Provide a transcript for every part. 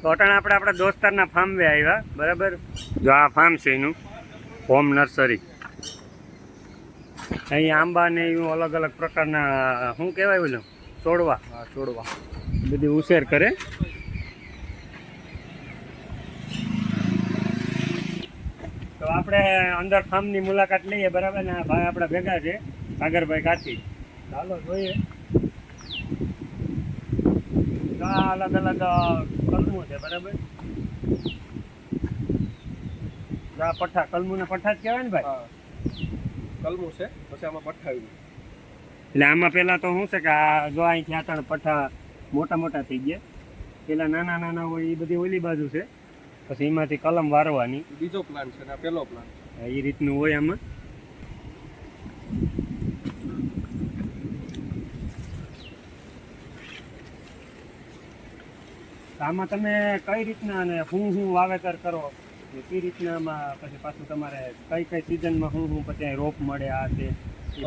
તો અટાણે આપણે આપણા દોસ્તારના ફાર્મે આવ્યા બરાબર? જો આ ફાર્મ છે એનું હોમ નર્સરી. અહીં આંબા ને એવું અલગ અલગ પ્રકારના શું કહેવાય બોલું છોડવા છોડવા બધી ઉછેર કરે. તો આપણે અંદર ફાર્મની મુલાકાત લઈએ બરાબર? ને આ ભાઈ આપણા ભેગા છે સાગરભાઈ કાચી ચાલો જોઈએ. આ અલગ અલગ કલમો છે બરાબર? આ પઠ્ઠા કલમુના પઠ્ઠા જ કહેવાય ને ભાઈ? કલમો કલમું છે પછી આમાં પઠાવ્યું એટલે આમાં પેલા તો શું છે કે આ જો અહીંથી આતણ પઠ્ઠા મોટા મોટા થઈ ગયા. પેલા નાના નાના હોય એ બધી ઓલી બાજુ છે. પછી એમાંથી કલમ વારવાની. બીજો પ્લાન છે ને આ પહેલો પ્લાન એ રીતનું હોય આમાં. આમાં તમે કઈ રીતના અને હું હું વાવેતર કરો? કઈ રીતના આમાં પછી પાછું તમારે કઈ કઈ સિઝનમાં હું હું પછી રોપ મળે આ તે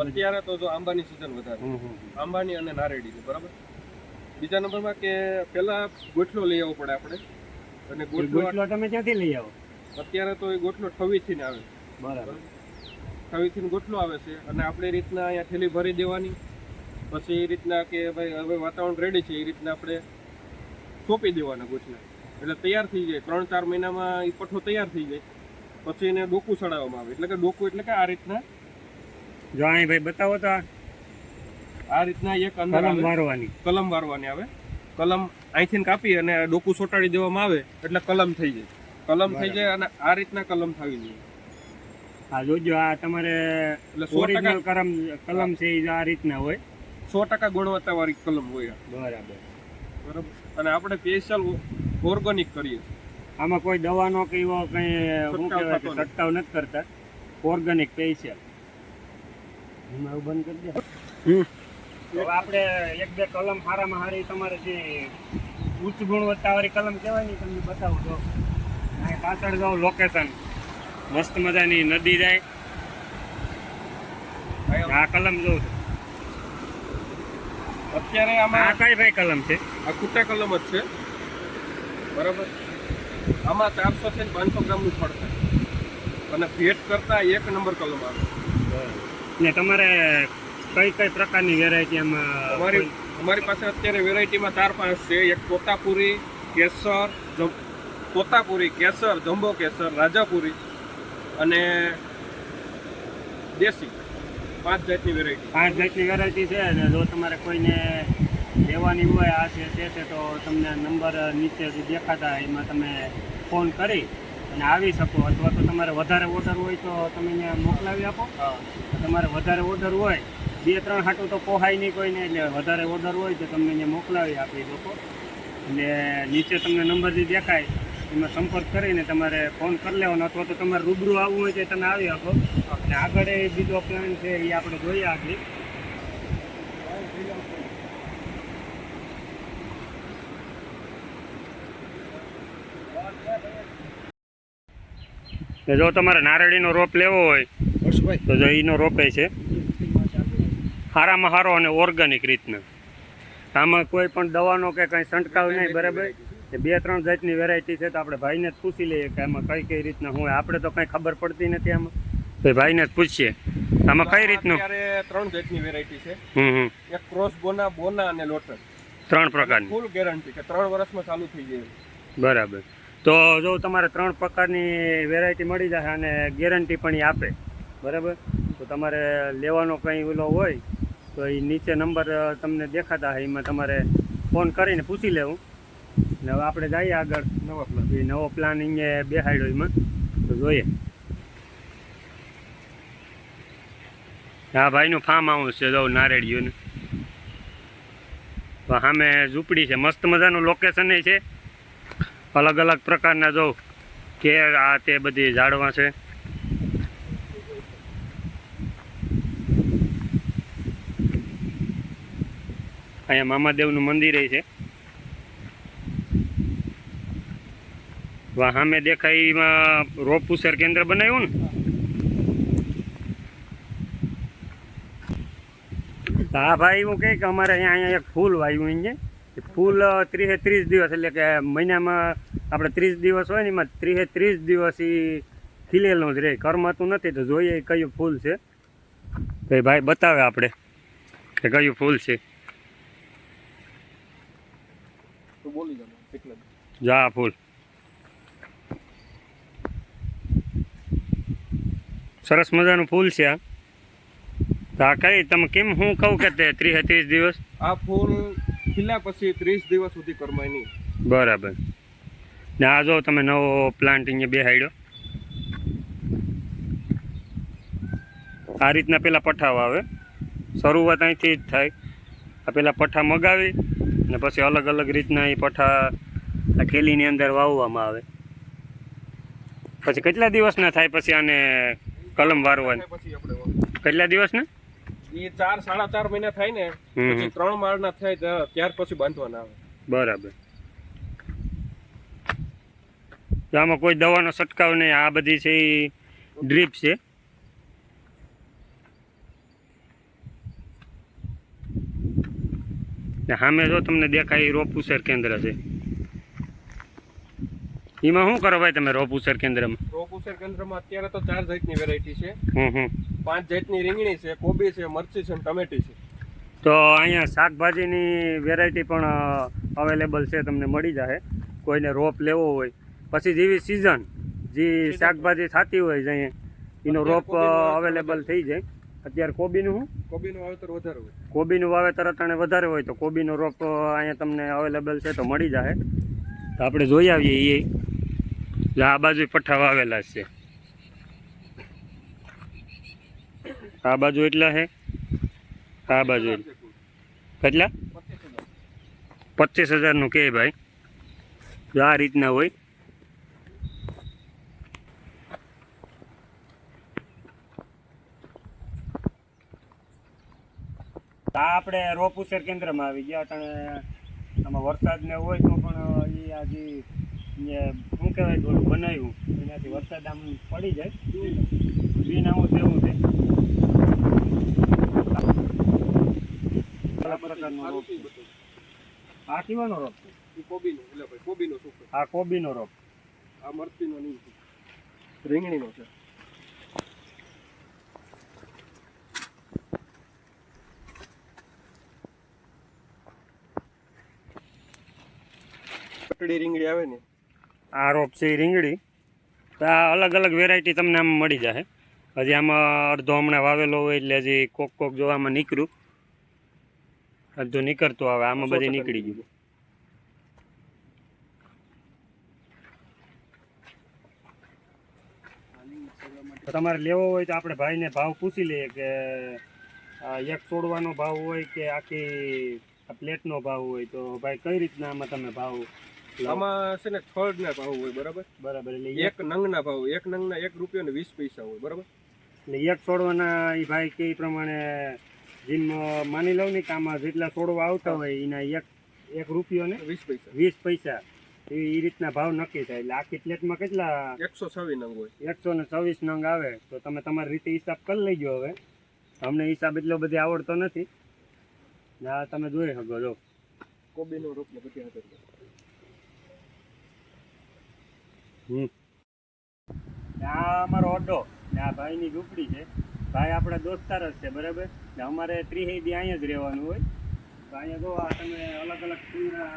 અત્યારે તો જો આંબાની સિઝન વધારે. આંબાની અને નારેડીની બરાબર? બીજા નંબરમાં કે પહેલા ગોઠલો લઈ આવવો પડે આપણે. અને ગોઠલો તમે ક્યાંથી લઈ આવો? અત્યારે તો એ ગોઠલો ઠવીથી ને આવે. બરાબર. ઠવીથી ગોઠલો આવે છે અને આપણે રીતના અહીંયા થેલી ભરી દેવાની. પછી એ રીતના કે ભાઈ હવે વાતાવરણ રેડી છે એ રીતના આપણે સોંપી દેવાના ગોઠલા એટલે તૈયાર થઈ જાય. ત્રણ ચાર મહિનામાં એ પઠ્ઠો તૈયાર થઈ જાય. પછી એને ડોકું ચડાવવામાં આવે. એટલે કે ડોકું એટલે કે આ રીતના. જો અહીં ભાઈ બતાવો તો આ રીતના એક અંદર કલમ વારવાની. કલમ વારવાની આવે. કલમ અહીંથી કાપી અને ડોકું સોટાડી દેવામાં આવે એટલે કલમ થઈ જાય. કલમ થઈ જાય અને આ રીતના કલમ થવી જોઈએ. આ જોજો આ તમારે સો ઓરિજિનલ ટકા કલમ કલમ છે એ આ રીતના હોય. સો ટકા ગુણવત્તા વાળી કલમ હોય બરાબર. બરાબર. અને આપણે સ્પેશિયલ ઓર્ગેનિક કરીએ આમાં કોઈ દવાનો કે એવો કંઈ શું કહેવાય કે નથી. છંટકાવ નથી કરતા. ઓર્ગેનિક સ્પેશિયલ એમાં એવું બંધ કરી દે. હમ. હવે આપણે એક બે કલમ હારામાં હારી તમારે જે ઉચ્ચ ગુણવત્તાવાળી કલમ કહેવાય ને તમને બતાવું તો. પાછળ જાઓ લોકેશન મસ્ત મજાની નદી જાય. આ કલમ જોઉં છું. અત્યારે આ આમાં કઈ ભાઈ કલમ છે? આ કુટા કલમ જ છે. બરાબર? આમાં ચારસો થી પાંચસો ગ્રામનું ફળ થાય. અને ભેટ કરતા એક નંબર કલમ આવે. ને તમારે કઈ કઈ પ્રકારની વેરાયટી આમાં અમારી અમારી પાસે અત્યારે વેરાયટીમાં ચાર પાંચ છે. એક તોતાપુરી કેસર તોતાપુરી કેસર જંબો કેસર રાજાપુરી અને દેશી. પાંચ જાતની વેરાયટી પાંચ જાતની વેરાયટી છે અને જો તમારે કોઈને લેવાની હોય આ છે તે છે તો તમને નંબર નીચે જે દેખાતા એમાં તમે ફોન કરી અને આવી શકો. અથવા તો તમારે વધારે ઓર્ડર હોય તો તમે અહીંયા મોકલાવી આપો. તમારે વધારે ઓર્ડર હોય બે ત્રણ હાટું તો પોહાય નહીં કોઈને એટલે વધારે ઓર્ડર હોય તો તમને અહીંયા મોકલાવી આપી લોકો એટલે નીચે તમને નંબર જે દેખાય એમાં સંપર્ક કરીને તમારે ફોન કરી લેવાનો અથવા તો તમારે રૂબરૂ આવવું હોય તો તમે આવી શકો. અને આગળ એ બીજો પ્લાન છે એ આપણે જોઈએ આગળ જો તમારે નારળીનો રોપ લેવો હોય તો જો એનો રોપે છે. સારામાં સારો અને ઓર્ગેનિક રીતના. આમાં કોઈ પણ દવાનો કે કંઈ છંટકાવ નહીં બરાબર? એ બે ત્રણ જાતની વેરાયટી છે તો આપણે ભાઈને જ પૂછી લઈએ કે આમાં કઈ કઈ રીતના હોય. આપણે તો કંઈ ખબર પડતી નથી આમાં. તો ભાઈને જ પૂછીએ. આમાં કઈ રીતનું? અત્યારે ત્રણ જાતની વેરાયટી છે. હમ હમ. એક ક્રોસ બોના બોના અને લોટસ ત્રણ પ્રકારની. ફૂલ ગેરંટી કે ત્રણ વર્ષમાં ચાલુ થઈ જાય બરાબર. તો જો તમારે ત્રણ પ્રકારની વેરાયટી મળી જશે અને ગેરંટી પણ એ આપે. બરાબર? તો તમારે લેવાનો કંઈ ઓલો હોય તો એ નીચે નંબર તમને દેખાતા હોય એમાં તમારે ફોન કરીને પૂછી લેવું. ને હવે આપણે જઈએ આગળ નવા પ્લાન એ નવો પ્લાન અહીંયા બેહાડ્યો એમાં. તો જોઈએ. હા ભાઈનું ફાર્મ હાઉસ છે, જો નારેડીઓનું. સામે ઝૂંપડી છે. મસ્ત મજાનું લોકેશન છે. અલગ અલગ પ્રકારના જો કેર આ તે બધી ઝાડવા છે. અહીંયા મામાદેવનું મંદિર છે. સામે દેખાય એમાં રોપ ઉછેર કેન્દ્ર બનાવ્યું ને? હા ભાઈ એવું કહે કે અમારે અહીંયા અહીંયા એક ફૂલ વાવ્યું છે. એ ફૂલ ત્રીસે ત્રીસ દિવસ એટલે કે મહિનામાં આપણે ત્રીસ દિવસ હોય ને એમાં ત્રીસે ત્રીસ દિવસ એ ખીલેલું જ રહે. કરમાતું નથી તો જોઈએ કયું ફૂલ છે. તો ભાઈ બતાવે આપણે કે કયું ફૂલ છે. જા ફૂલ. સરસ મજાનું ફૂલ છે આ. આ કઈ તમે કેમ હું કહું કે તે ત્રીસ ત્રીસ દિવસ? આ ફૂલ ખીલ્યા પછી ત્રીસ દિવસ સુધી કરમાય નહીં. બરાબર. ને આ જો તમે નવો પ્લાન્ટ અહીંયા બેહાડ્યો. આ રીતના પેલા પઠાવ આવે. શરૂઆત અહીંથી જ થાય. આ પેલા પઠા મગાવી અને પછી અલગ અલગ રીતના એ પઠા આ થેલીની અંદર વાવવામાં આવે. પછી કેટલા દિવસના થાય? પછી આને કલમ વારવાની. કેટલા દિવસ ને? એ ચાર સાડા ચાર મહિના થાય ને. પછી ત્રણ માળના થાય ત્યાર- પછી બાંધવાના આવે. બરાબર. આમાં કોઈ દવાનો છંટકાવ નહીં. આ બધી છે એ ડ્રીપ છે. સામે જો તમને દેખાય રોપુસર કેન્દ્ર છે. એમાં શું કરો ભાઈ તમે રોપ ઉછેર કેન્દ્રમાં? રોપ ઉછેર કેન્દ્રમાં અત્યારે તો ચાર જાતની વેરાયટી છે. હમ હમ. પાંચ જાતની રીંગણી છે કોબી છે મરચી છે અને ટમેટી છે. તો અહીંયા શાકભાજીની વેરાયટી પણ અવેલેબલ છે તમને મળી જાય કોઈને રોપ લેવો હોય પછી જેવી સિઝન જે શાકભાજી થતી હોય છે અહીંયા એનો રોપ અવેલેબલ થઈ જાય. અત્યારે કોબીનું શું? કોબીનું વાવેતર વધારે હોય. કોબીનું વાવેતર અત્યારે વધારે હોય તો કોબીનો રોપ અહીંયા તમને અવેલેબલ છે તો મળી જાય તો આપણે જોઈ આવીએ એ આ બાજુ પઠ્ઠા વાવેલા છે. આ બાજુ એટલા છે આ બાજુ. કેટલા? પચીસ હજારનું કે ભાઈ? આ રીતના હોય. આપણે રોપ ઉછેર કેન્દ્રમાં આવી ગયા અટાણે આમાં વરસાદ ને હોય તો પણ એ આ જે જે શું કહેવાય થોડું બનાવ્યું એનાથી વરસાદ આમ પડી જાય. ગ્રીન હાઉસ તેવું છે. આ કેવાનો રોપ છે? કોબીનો એટલે ભાઈ કોબીનો શું આ કોબીનો રોપ આ મરચીનો નહીં રીંગણીનો છે. કટડી રીંગણી આવે ને આ રોપ છે એ રીંગણી તો આ અલગ અલગ વેરાયટી તમને આમ મળી જશે હજી આમાં અડધો હમણાં વાવેલો હોય એટલે હજી કોક કોક જોવામાં નીકળ્યું. અડધું નીકળતું આવે આમાં બધી નીકળી ગયું. તો તમારે લેવો હોય તો આપણે ભાઈને ભાવ પૂછી લઈએ કે એક છોડવાનો ભાવ હોય કે આખી પ્લેટનો ભાવ હોય તો ભાઈ કઈ રીતના આમાં તમે ભાવ? આમાં છે ને થર્ડના ભાવ હોય બરાબર? બરાબર એટલે એક નંગ નંગના ભાવ એક નંગના એક રૂપિયો ને વીસ પૈસા હોય બરાબર? એટલે એક છોડવાના એ ભાઈ કે પ્રમાણે જેમ માની લઉં ને કે આમાં જેટલા છોડવા આવતા હોય એના એક એક રૂપિયો ને વીસ પૈસા. વીસ પૈસા. એ રીતના ભાવ નક્કી થાય. એટલે આખી પ્લેટમાં કેટલા એકસો છવ્વીસ નંગ હોય. એકસો ને છવ્વીસ નંગ આવે. તો તમે તમારી રીતે હિસાબ કરી લેજો હવે. અમને હિસાબ એટલો બધી આવડતો નથી. ના તમે જોઈ શકો જો. કોબીનો ને બધી હાજર હમ ને આ અમારો ઓડો ને આ ભાઈની ઝૂંપડી છે. ભાઈ આપણા દોસ્તાર જ છે બરાબર? ને અમારે ત્રિહેદી અહીંયા જ રહેવાનું હોય. તો અહીંયા જો આ તમે અલગ અલગ ફૂલના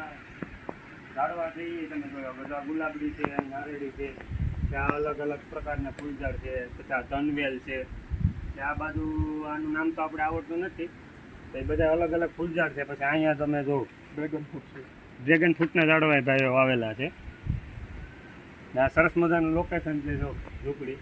ઝાડવા છે એ તમે જોયો બધા ગુલાબડી છે નારેડી છે ત્યાં અલગ અલગ પ્રકારના ફૂલ ઝાડ છે પછી ધનવેલ છે. આ બાજુ આનું નામ તો આપણે આવડતું નથી તો એ બધા અલગ અલગ ફૂલ ઝાડ છે. પછી અહીંયા તમે જો ડ્રેગન ફ્રૂટ છે. ડ્રેગન ફ્રૂટના ઝાડવા ભાઈઓ આવેલા છે. ને સરસ મજાનું લોકેશન છે જો ઝૂંપડી.